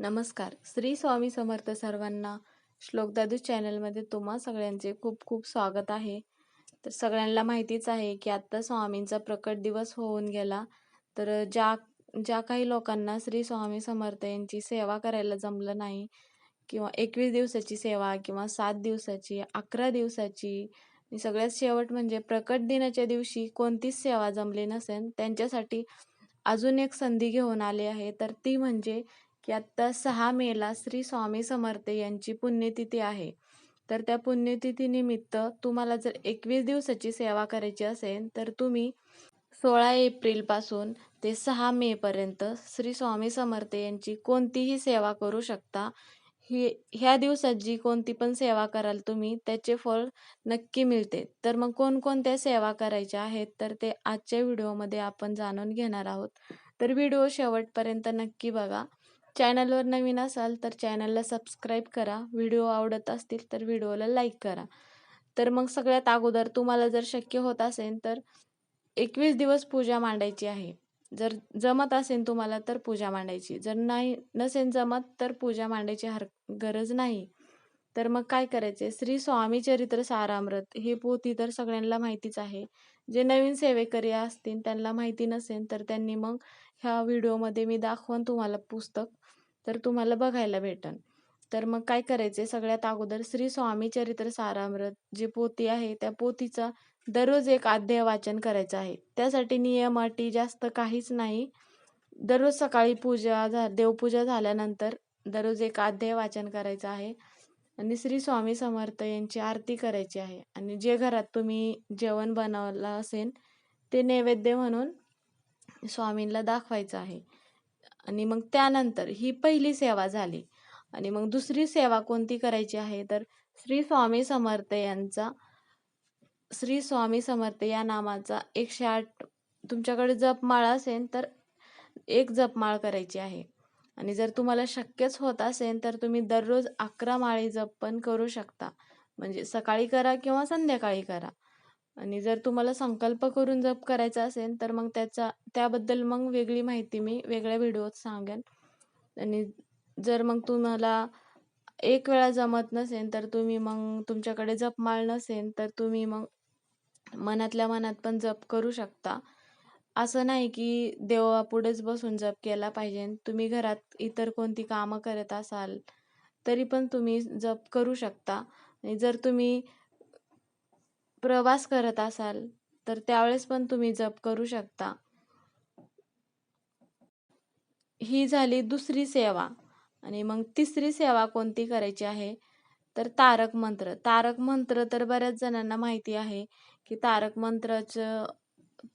नमस्कार. श्री स्वामी समर्थ सर्वांना श्लोकदादू चॅनलमध्ये तुम्हा सगळ्यांचे खूप खूप स्वागत आहे. तर सगळ्यांना माहितीच आहे की आत्ता स्वामींचा प्रकट दिवस होऊन गेला. तर ज्या ज्या काही लोकांना श्री स्वामी समर्थ यांची सेवा करायला जमलं नाही किंवा एकवीस दिवसाची सेवा किंवा सात दिवसाची अकरा दिवसाची सगळ्यात शेवट म्हणजे प्रकट दिनाच्या दिवशी कोणतीच सेवा जमली नसेल त्यांच्यासाठी अजून एक संधी घेऊन आली आहे. तर ती म्हणजे की आत्ता सहा मेला श्री स्वामी समर्थ यांची पुण्यतिथी आहे. तर त्या पुण्यतिथीनिमित्त तुम्हाला जर एकवीस दिवसाची सेवा करायची असेल तर तुम्ही सोळा एप्रिलपासून ते सहा मेपर्यंत श्री स्वामी समर्थ यांची कोणतीही सेवा करू शकता. ही ह्या दिवसात जी कोणती पण सेवा कराल तुम्ही त्याचे फळ नक्की मिळते. तर मग कोणकोणत्या सेवा करायच्या आहेत तर ते आजच्या व्हिडिओमध्ये आपण जाणून घेणार आहोत. तर व्हिडिओ शेवटपर्यंत नक्की बघा. चॅनलवर नवीन असाल तर चॅनलला सबस्क्राईब करा. व्हिडिओ आवडत असतील तर व्हिडिओला लाईक करा. तर मग सगळ्यात अगोदर तुम्हाला जर शक्य होत असेल तर एकवीस दिवस पूजा मांडायची आहे. जर जमत असेल तुम्हाला तर पूजा मांडायची. जर नाही नसेल जमत तर पूजा मांडायची हर गरज नाही. तर मग काय करायचे? श्री स्वामी चरित्र सारामृत हे पोथी तर सगळ्यांना माहितीच आहे. जे नवीन सेवेकरी असतील त्यांना माहिती नसेल तर त्यांनी मग ह्या व्हिडिओमध्ये मी दाखवून तुम्हाला पुस्तक तर तुम्हाला बघायला भेटन. तर मग काय करायचे सगळ्यात अगोदर श्री स्वामी चरित्र सारामृत जे पोथी आहे त्या पोथीचा दररोज एक अध्याय वाचन करायचं आहे. त्यासाठी नियम अटी जास्त काहीच नाही. दररोज सकाळी पूजा झा देवपूजा झाल्यानंतर दररोज एक अध्याय वाचन करायचं आहे. आणि श्री स्वामी समर्थ यांची आरती करायची आहे. आणि जे घरात तुम्ही जेवण बनवलं असेल ते नैवेद्य म्हणून स्वामींना दाखवायचं आहे. आणि मग त्यानंतर ही पहिली सेवा झाली. आणि मग दुसरी सेवा कोणती करायची आहे? तर श्री स्वामी समर्थ यांचा श्री स्वामी समर्थ या नामाचा एकशे आठ तुमच्याकडे जपमाळ असेल तर एक जपमाळ करायची आहे. आणि जर तुम्हाला शक्यच होत असेल तर तुम्ही दररोज अकरा माळी जप पण करू शकता. म्हणजे सकाळी करा किंवा संध्याकाळी करा. आणि जर तुम्हाला संकल्प करून जप करायचा असेल तर मग त्याचा त्याबद्दल मग वेगळी माहिती मी वेगळ्या व्हिडिओत सांगेन. आणि जर मग तुम्हाला एक वेळा जमत नसेल तर तुम्ही मग तुमच्याकडे जपमाळ नसेल तर तुम्ही मग मनातल्या मनात पण जप करू शकता. असं नाही की देवापुढेच बसून जप केला पाहिजे. तुम्ही घरात इतर कोणती कामं करत असाल तरी पण तुम्ही जप करू शकता. आणि जर तुम्ही प्रवास करत असाल तर त्यावेळेस पण तुम्ही जप करू शकता. ही झाली दुसरी सेवा. आणि मग तिसरी सेवा कोणती करायची आहे? तर तारक मंत्र. तारक मंत्र तर बऱ्याच जणांना माहिती आहे की तारक मंत्राचं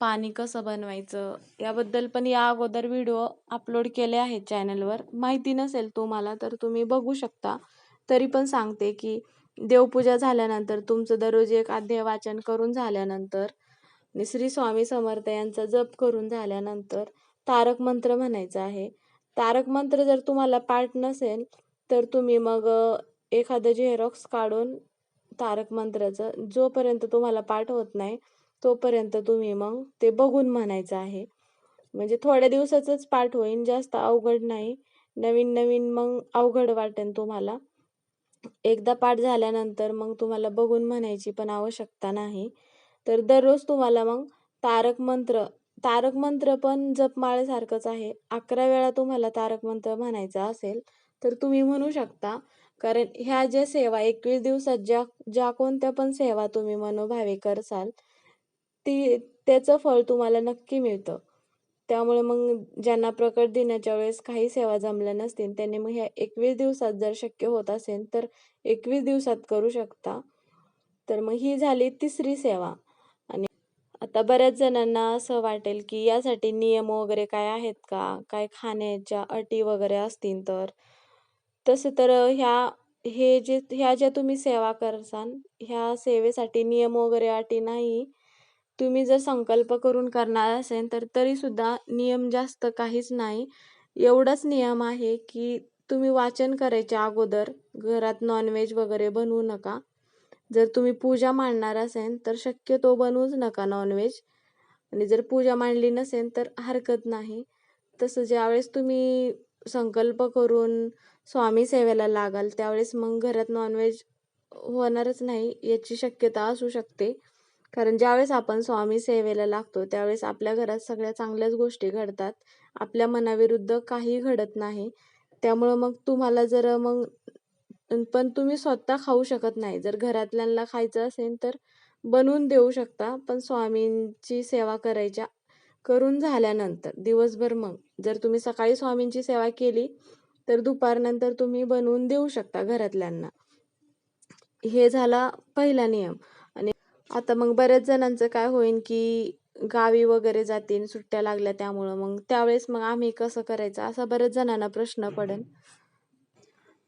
पाणी कसं बनवायचं याबद्दल पण या अगोदर व्हिडिओ अपलोड केले आहेत चॅनलवर. माहिती नसेल तुम्हाला तर तुम्ही बघू शकता. तरी पण सांगते की देवपूजा झाल्यानंतर तुमचं दररोज एक अध्याय वाचन करून झाल्यानंतर श्री स्वामी समर्थ यांचा जप करून झाल्यानंतर तारक मंत्र म्हणायचं आहे. तारक मंत्र जर तुम्हाला पाठ नसेल तर तुम्ही मग एखादं झेरॉक्स काढून तारक मंत्राचं जोपर्यंत तुम्हाला पाठ होत नाही तोपर्यंत तुम्ही मग ते बघून म्हणायचं आहे. म्हणजे थोड्या दिवसाचंच पाठ होईल जास्त अवघड नाही. नवीन नवीन मग अवघड वाटेल तुम्हाला. एकदा पाठ झाल्यानंतर मग तुम्हाला बघून म्हणायची पण आवश्यकता नाही. तर दररोज तुम्हाला मग तारक मंत्र तारक मंत्र पण जपमाळेसारखंच आहे. अकरा वेळा तुम्हाला तारक मंत्र म्हणायचा असेल तर तुम्ही म्हणू शकता. कारण ह्या ज्या सेवा एकवीस दिवसात ज्या ज्या कोणत्या पण सेवा तुम्ही मनोभावे करसाल ती त्याचं फळ तुम्हाला नक्की मिळतं. त्यामुळे मग ज्यांना प्रकट दिनाच्या वेळेस काही सेवा जमल्या नसतील त्यांनी मग ह्या एकवीस दिवसात जर शक्य होत असेल तर एकवीस दिवसात करू शकता. तर मग ही झाली तिसरी सेवा. आणि आता बऱ्याच जणांना असं वाटेल की यासाठी नियम वगैरे काय आहेत का? काय खाण्याच्या अटी वगैरे असतील तर? तसं तर ह्या हे जे ह्या ज्या तुम्ही सेवा करसान ह्या सेवेसाठी नियम वगैरे अटी नाही. तुम्ही जर संकल्प करून करणार असेल तर तरीसुद्धा नियम जास्त काहीच नाही. एवढाच नियम आहे की तुम्ही वाचन करायच्या अगोदर घरात नॉनव्हेज वगैरे बनवू नका. जर तुम्ही पूजा मांडणार असेल तर शक्यतो बनवूच नका नॉनव्हेज आणि जर पूजा मांडली नसेल तर हरकत नाही. तसं ज्यावेळेस तुम्ही संकल्प करून स्वामी सेवेला लागाल त्यावेळेस मग घरात नॉनव्हेज होणारच नाही याची शक्यता असू शकते. कारण ज्यावेळेस आपण स्वामी सेवेला लागतो त्यावेळेस आपल्या घरात सगळ्या चांगल्याच गोष्टी घडतात. आपल्या मनाविरुद्ध काही घडत नाही. त्यामुळं मग तुम्हाला जर मग पण तुम्ही स्वतः खाऊ शकत नाही. जर घरातल्यांना खायचं असेल तर बनवून देऊ शकता पण स्वामींची सेवा करायच्या करून झाल्यानंतर दिवसभर मग. जर तुम्ही सकाळी स्वामींची सेवा केली तर दुपारनंतर तुम्ही बनवून देऊ शकता घरातल्यांना. हे झाला पहिला नियम. आता मग बऱ्याच जणांचं काय होईल की गावी वगैरे जातील सुट्ट्या लागल्या त्यामुळं. मग त्यावेळेस मग आम्ही कसं करायचं असा बऱ्याच जणांना प्रश्न पडेल.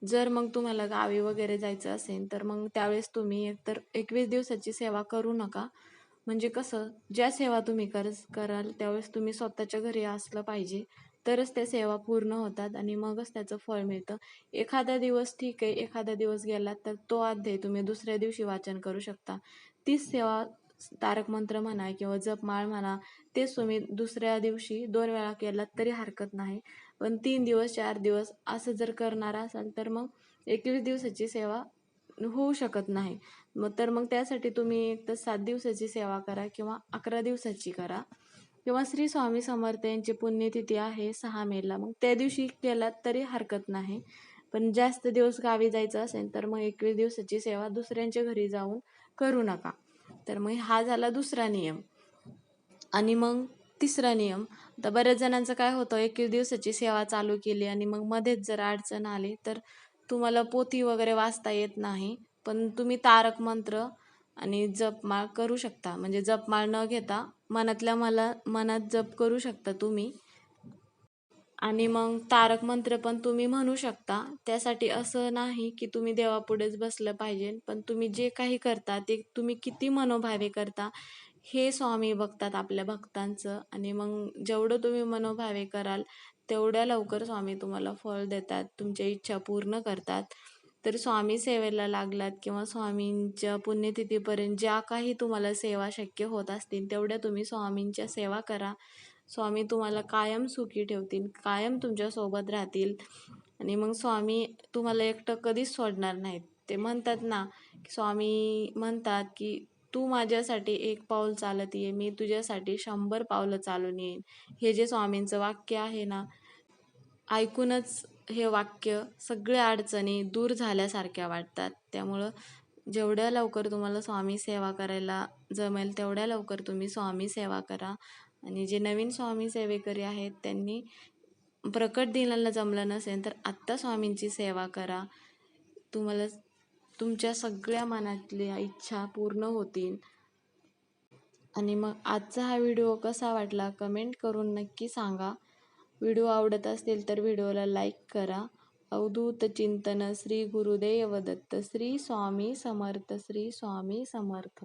जर मग तुम्हाला गावी वगैरे जायचं असेल तर मग त्यावेळेस तुम्ही एकतर एकवीस दिवसाची सेवा करू नका. म्हणजे कसं ज्या सेवा तुम्ही कर कराल त्यावेळेस तुम्ही स्वतःच्या घरी असलं पाहिजे. तरच त्या सेवा पूर्ण होतात आणि मगच त्याचं फळ मिळतं. एखादा दिवस ठीक आहे एखादा दिवस गेला तर तो अध्याय तुम्ही दुसऱ्या दिवशी वाचन करू शकता. तीच सेवा तारक मंत्र म्हणा किंवा जपमाळ म्हणा तेच तुम्ही दुसऱ्या दिवशी दोन वेळा केलात तरी हरकत नाही. पण तीन दिवस चार दिवस असं जर करणार असाल तर मग एकवीस दिवसाची सेवा होऊ शकत नाही. मग तर मग त्यासाठी तुम्ही एक तर सात दिवसाची सेवा करा किंवा अकरा दिवसाची करा. किंवा श्री स्वामी समर्थ यांची पुण्यतिथी आहे सहा मेला. मग त्या दिवशी केलात तरी हरकत नाही. पण जास्त दिवस गावी जायचं असेल तर मग एकवीस दिवसाची सेवा दुसऱ्यांच्या घरी जाऊन करू नका. तर मग हा झाला दुसरा नियम. आणि मग तिसरा नियम. आता बऱ्याच जणांचं काय होतं एकवीस दिवसाची सेवा चालू केली आणि मग मध्येच जर अडचण आली तर तुम्हाला पोथी वगैरे वाचता येत नाही. पण तुम्ही तारक मंत्र आणि जपमाळ करू शकता. म्हणजे जपमाळ न घेता मनातल्या मला मनात जप करू शकता तुम्ही. आणि मग तारक मंत्र पण तुम्ही म्हणू शकता. त्यासाठी असं नाही की तुम्ही देवापुढेच बसलं पाहिजे. पण तुम्ही जे काही करता ते तुम्ही किती मनोभावे करता हे स्वामी बघतात आपल्या भक्तांचं. आणि मग जेवढं तुम्ही मनोभावे कराल तेवढ्या लवकर स्वामी तुम्हाला फळ देतात तुमच्या इच्छा पूर्ण करतात. तर स्वामी सेवेला लागलात किंवा स्वामींच्या पुण्यतिथीपर्यंत ज्या काही तुम्हाला सेवा शक्य होत असतील तेवढ्या तुम्ही स्वामींच्या सेवा करा. स्वामी तुम्हाला कायम सुखी ठेवतील कायम तुमच्यासोबत राहतील. आणि मग स्वामी तुम्हाला एकटं कधीच सोडणार नाहीत. ते म्हणतात ना स्वामी म्हणतात की तू माझ्यासाठी एक पाऊल चालत ये मी तुझ्यासाठी शंभर पावलं चालून येईन. हे जे स्वामींचं वाक्य आहे ना ऐकूनच हे वाक्य सगळ्या अडचणी दूर झाल्यासारख्या वाटतात. त्यामुळं जेवढ्या लवकर तुम्हाला स्वामी सेवा करायला जमेल तेवढ्या लवकर तुम्ही स्वामी सेवा करा. आणि जे नवीन स्वामी सेवेकरी आहेत त्यांनी प्रकट दिनाला जमलं नसेल तर आत्ता स्वामींची सेवा करा. तुम्हाला तुमच्या सगळ्या मनातल्या इच्छा पूर्ण होतील. आणि मग आजचा हा व्हिडिओ कसा वाटला कमेंट करून नक्की सांगा. व्हिडिओ आवडत असतील तर व्हिडिओला लाईक करा. अवधूत चिंतन श्री गुरुदेव दत्त श्री स्वामी समर्थ श्री स्वामी समर्थ.